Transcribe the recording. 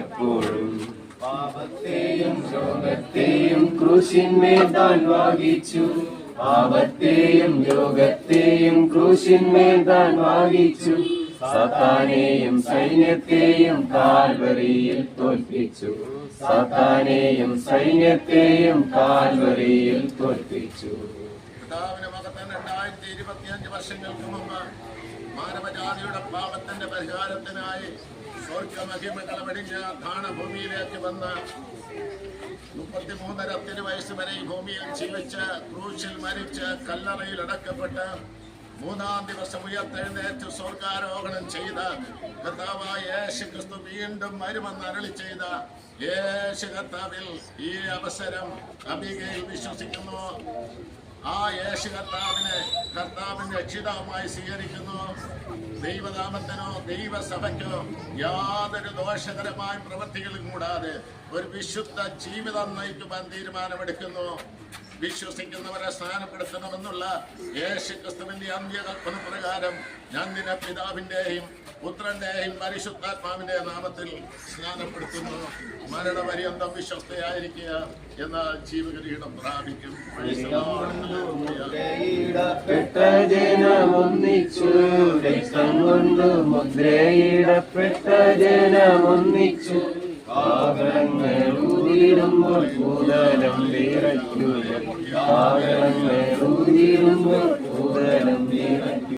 എപ്പോഴും പാപത്തെയും രോഗത്തെയും ക്രൂശിന്മേൽ താൻ വാഗിച്ചു. പാപത്തെയും രോഗത്തെയും ക്രൂശിന്മേൽ താൻ വാഗിച്ചു. സതാനെയും സൈന്യത്തെയും കാൽവരിയിൽ തോൽപ്പിച്ചു. സതാനെയും സൈന്യത്തെയും കാൽവരിയിൽ തോൽപ്പിച്ചു. രണ്ടായിരത്തി ഇരുപത്തിയഞ്ച് വർഷങ്ങൾക്ക് മുമ്പ് മാനവജാതിയുടെ പാപത്തിന്റെ പരിഹാരത്തിനായി സ്വർഗമഹിമകളമടിഞ്ഞ വെടിഞ്ഞ ധാണഭൂമിയിലേക്ക് വന്ന് മുപ്പത്തിമൂന്നര തിരുവയസ്സ് വരെ ഈ ഭൂമിയിൽ ജീവിച്ച് ക്രൂശിൽ മരിച്ച് കല്ലറയിൽ അടക്കപ്പെട്ട് മൂന്നാം ദിവസം ഉയർത്തെഴുന്നേറ്റ് സ്വർഗാരോഹണം ചെയ്ത കർത്താവായ യേശു ക്രിസ്തു വീണ്ടും വരുമെന്ന് അരളി ചെയ്ത യേശു കർത്താവിൽ ഈ അവസരം അബികയിൽ വിശ്വസിക്കുന്നു. ആ യേശു കർത്താവിനെ കർത്താവിന്റെ രക്ഷിതാവുമായി സ്വീകരിക്കുന്നു. ദൈവനാമത്തിനോ ദൈവസഭയ്ക്കോ യാതൊരു ദോഷകരമായ പ്രവൃത്തികളും കൂടാതെ ഒരു വിശുദ്ധ ജീവിതം നയിക്കുവാൻ തീരുമാനമെടുക്കുന്നു. വിശ്വസിക്കുന്നവരെ സ്നാനപ്പെടുത്തണമെന്നുള്ള യേശു ക്രിസ്തുവിന്റെ അന്ത്യകൽപ്പന പ്രകാരം ഞാൻ നിന്നെ പിതാവിന്റെയും പുത്രന്റെയും പരിശുദ്ധാത്മാവിന്റെ നാമത്തിൽ സ്നാനപ്പെടുത്തുന്നു. മരണപര്യന്തം വിശ്വസ്തയായിരിക്കുക എന്നാൽ ജീവകിരീടം പ്രാപിക്കും. ജനമൊന്നിച്ചു രക്തം കൊണ്ട് മുദ്രയിടപ്പെട്ട ജനമൊന്നിച്ചു പാകങ്ങൾ ഊരിടുമ്പോൾ ഭൂതലം വിറയ്ക്കുക പാകങ്ങൾ ഊരിടുമ്പോൾ ഭൂതലം വിറയ്ക്കുക